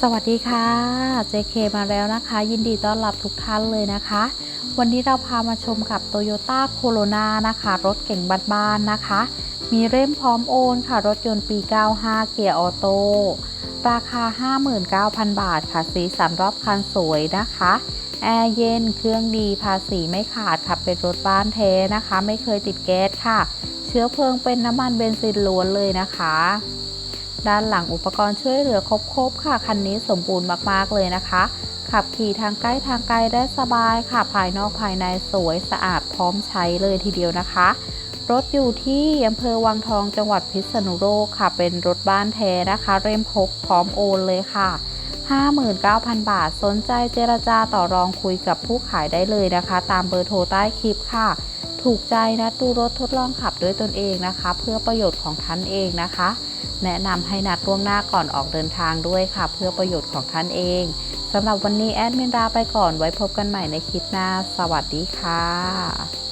สวัสดีค่ะ JK มาแล้วนะคะ ยินดีต้อนรับทุกท่านเลยนะคะ วันนี้เราพามาชมกับ Toyota Corona นะคะ รถเก่งบ้านๆนะคะ มีเร่มพร้อมโอนค่ะ รถยนต์ปี 95 เกียร์ออโต้ราคา 59,000 บาทค่ะ สีสันรอบคันสวยนะคะ แอร์เย็น เครื่องดีภาษีไม่ขาดค่ะ เป็นรถบ้านเทนะคะ ไม่เคยติดแก๊สค่ะ เชื้อเพลิงเป็นน้ำมันเบนซินล้วนเลยนะคะ ด้านหลังอุปกรณ์ช่วยเหลือครบๆค่ะ คันนี้สมบูรณ์มากๆเลยนะคะ ขับขี่ทางใกล้ทางไกลได้สบายค่ะ ภายนอกภายในสวยสะอาดพร้อมใช้เลยทีเดียวนะคะ รถอยู่ที่อำเภอวังทองจังหวัดพิษณุโลกค่ะ เป็นรถบ้านแท้นะคะ เร่มพกพร้อมโอนเลยค่ะ 59,000 บาท สนใจเจรจาต่อรองคุยกับผู้ขายได้เลยนะคะ ตามเบอร์โทรใต้คลิปค่ะ ถูกใจนะดูรถทดลองขับด้วยตนเองนะคะ เพื่อประโยชน์ของท่านเองนะคะ แนะนำให้นัดล่วงหน้าก่อนออกเดินทางด้วยค่ะ เพื่อประโยชน์ของท่านเองสำหรับวันนี้แอดมินดาไปก่อนไว้พบกันใหม่ในคลิปหน้า สวัสดีค่ะ